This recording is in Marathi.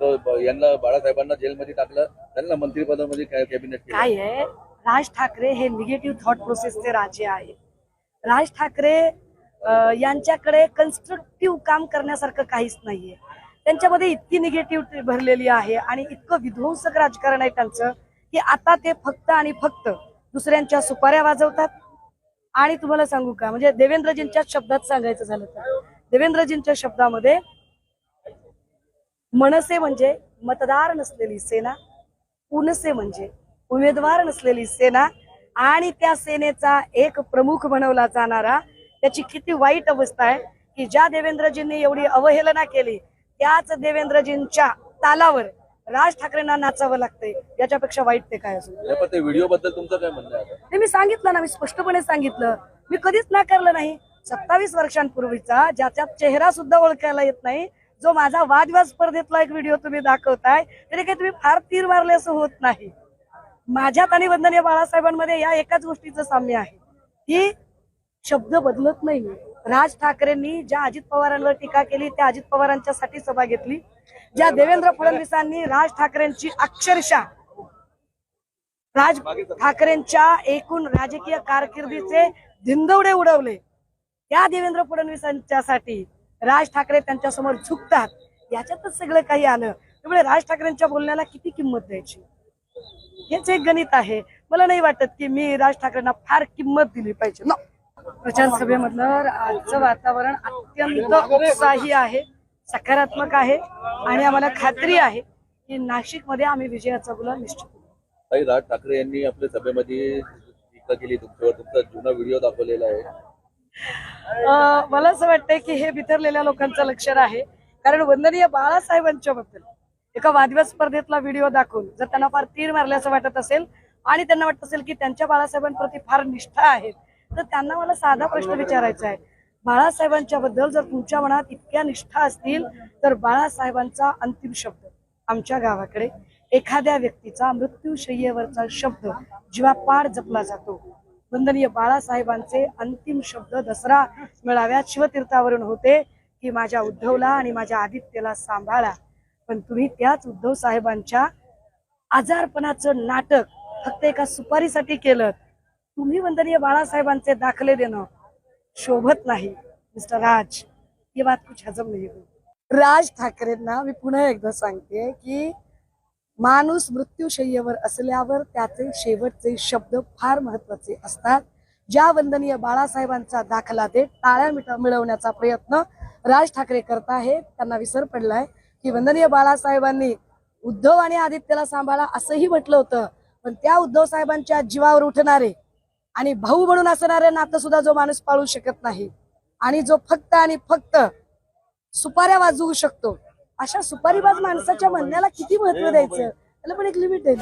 यांना बाळासाहेबांना जेलमध्ये टाकलं त्यांना मंत्रिपदामध्ये काय कॅबिनेट काय आहे? राज ठाकरे हे निगेटिव्ह थॉट प्रोसेसचे राजे आहेत. राज ठाकरे यांच्याकडे कन्स्ट्रक्टिव्ह काम करण्यासारखं काहीच नाहीये. त्यांच्यामध्ये इतकी निगेटिव्ह भरलेली आहे आणि इतकं विध्वंसक राजकारण आहे त्यांचं की आता ते फक्त आणि फक्त दुसऱ्यांच्या सुपाऱ्या वाजवतात. आणि तुम्हाला सांगू का? म्हणजे देवेंद्रजींच्या शब्दात सांगायचं झालं तर. देवेंद्रजींच्या शब्दामध्ये मनसे म्हणजे मतदार नसलेली सेना पुनसे म्हणजे उमेदवार नसलेली सेना आणि त्या सेनेचा एक प्रमुख बनवला जाणारा त्याची किती वाईट अवस्था आहे की ज्या देवेंद्रजींनी एवढी अवहेलना केली त्याच देवेंद्रजींच्या तालावर राज ठाकरेंना नाचावं लागतंय. याच्यापेक्षा वाईट ते काय असेल व्हिडिओ बद्दल तुमचं काय म्हणणं? ते मी सांगितलं ना मी स्पष्टपणे सांगितलं. मी कधीच नाकारलं नाही. सत्तावीस वर्षांपूर्वीचा ज्याच्यात चेहरा सुद्धा ओळखायला येत नाही जो माझा वादविवाद स्पर्धेतला एक व्हिडिओ तुम्ही दाखवताय तरी काही तुम्ही फार तीर मारले असं होत नाही. माझ्यात आणि वंदनीय बाळासाहेबांमध्ये या एकाच गोष्टीचं साम्य आहे. की शब्द बदलत नाही. राज ठाकरेंनी ज्या अजित पवारांवर टीका केली त्या अजित पवारांच्यासाठी सभा घेतली. ज्या देवेंद्र फडणवीसांनी राज ठाकरेंची अक्षरशः राज ठाकरेंच्या एकूण राजकीय कारकिर्दीचे धिंदवडे उडवले त्या देवेंद्र फडणवीसांच्यासाठी राज ठाकरे त्यांच्यासमोर झुकतात. याच्यातच सगळं काही आलं. त्यामुळे राज ठाकरेंच्या बोलण्याला किती किंमत द्यायची? हेच एक गणित आहे. मला नाही वाटत की मी राज ठाकरेंना फार किंमत दिली पाहिजे. No. प्रचार सभेमधलं आजचं वातावरण अत्यंत उत्साही आहे सकारात्मक आहे आणि आम्हाला खात्री आहे की नाशिकमध्ये आम्ही विजयाचा गुलाल निश्चित राज ठाकरे यांनी आपल्या सभेमध्ये टीका केली. तुमच्यावर तुमचा जुना व्हिडिओ दाखवलेला आहे. मला असं वाटतंय की हे बिथरलेल्या लोकांचं लक्षण आहे. कारण वंदनीय बाळासाहेबांच्या बद्दल एका वादविवाद स्पर्धेतला व्हिडिओ दाखवून जर त्यांना फार तीर मारल्याचं वाटत असेल आणि त्यांना वाटत असेल की त्यांच्या बाळासाहेबांप्रती फार निष्ठा आहे तर त्यांना मला साधा प्रश्न विचारायचा आहे. बाळासाहेबांच्या बद्दल जर तुमच्या मनात इतक्या निष्ठा असतील तर बाळासाहेबांचा अंतिम शब्द आमच्या गावाकडे एखाद्या व्यक्तीचा मृत्यूशय्येवरचा शब्द जीवापाड जपला जातो. वंदनीय बाळासाहेबांचे अंतिम शब्द दसरा मेळाव्यात शिवतीर्थावरून होते की माझ्या उद्धवला आणि माझ्या आदित्यला सांभाळा. पण तुम्ही त्याच उद्धव साहेबांच्या आजारपणाचं नाटक फक्त एका सुपारीसाठी केलं. तुम्ही वंदनीय बाळासाहेबांचे दाखले देणं शोभत नाही. मिस्टर राज ही बात कुछ हजम नाही राज ठाकरेंना मी पुन्हा एकदा सांगते की माणूस मृत्यूशय्येवर असल्यावर त्याचे शेवटचे शब्द फार महत्त्वाचे असतात. ज्या वंदनीय बाळासाहेबांचा दाखला देत टाळ्या मिट- मिळवण्याचा प्रयत्न राज ठाकरे करत आहेत त्यांना विसर पडलाय. की वंदनीय बाळासाहेबांनी उद्धव आणि आदित्यला सांभाळा असंही म्हटलं होतं. पण त्या उद्धव साहेबांच्या जीवावर उठणारे आणि भाऊ म्हणून असणारे नातं सुद्धा जो माणूस पाळू शकत नाही आणि जो फक्त आणि फक्त सुपाऱ्या वाजवू शकतो अशा सुपारीबाज माणसाच्या म्हणण्याला किती महत्त्व द्यायचं? त्याला पण एक लिमिट आहे.